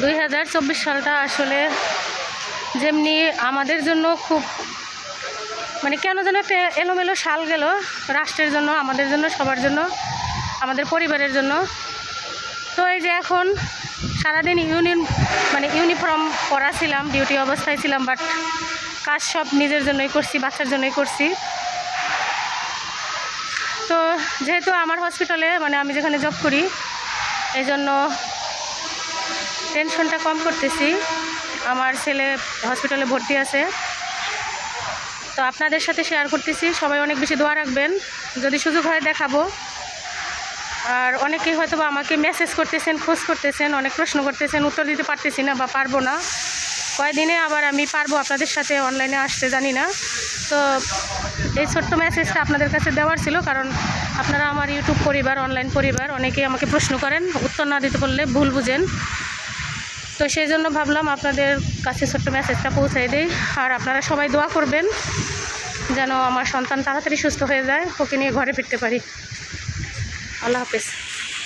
দুই হাজার চব্বিশ সালটা আসলে যেমনি আমাদের জন্য খুব মানে কেন যেন এলোমেলো সাল গেল, রাষ্ট্রের জন্য, আমাদের জন্য, সবার জন্য, আমাদের পরিবারের জন্য। তো এই যে এখন সারাদিন ইউনিয়ন মানে ইউনিফর্ম পরা ছিলাম ডিউটি অবস্থায় ছিলাম, বাট কাজ সব নিজের জন্যই করছি, বাচ্চার জন্যই করছি। তো যেহেতু আমার হসপিটালে মানে আমি যেখানে জব করি এই জন্য টেনশনটা কম করতেছি। আমার ছেলে হসপিটালে ভর্তি আছে। তো আপনাদের সাথে শেয়ার করতেছি। সবাই অনেক বেশি দোয়া রাখবেন। যদি সুযোগ হয় দেখাবো। আর অনেকেই হয়তো বা আমাকে মেসেজ করতেছেন, খোঁজ করতেছেন, অনেক প্রশ্ন করতেছেন, উত্তর দিতে পারতেছি না বা পারব না। কয়দিনে আবার আমি পারব আপনাদের সাথে অনলাইনে আসতে জানি না। তো এই ছোট্ট মেসেজটা আপনাদের কাছে দেওয়ার ছিল কারণ আপনারা আমার ইউটিউব পরিবার অনলাইন পরিবার, অনেকেই আমাকে প্রশ্ন করেন, উত্তর না দিতে পারলে ভুল বুঝেন। তো সেই জন্য ভাবলাম আপনাদের কাছে ছোট্ট মেসেজটা পৌঁছাই দিই। আর আপনারা সবাই দোয়া করবেন যেন আমার সন্তান তাড়াতাড়ি সুস্থ হয়ে যায়, ওকে নিয়ে ঘরে ফিরতে পারি। আল্লাহ হাফেজ।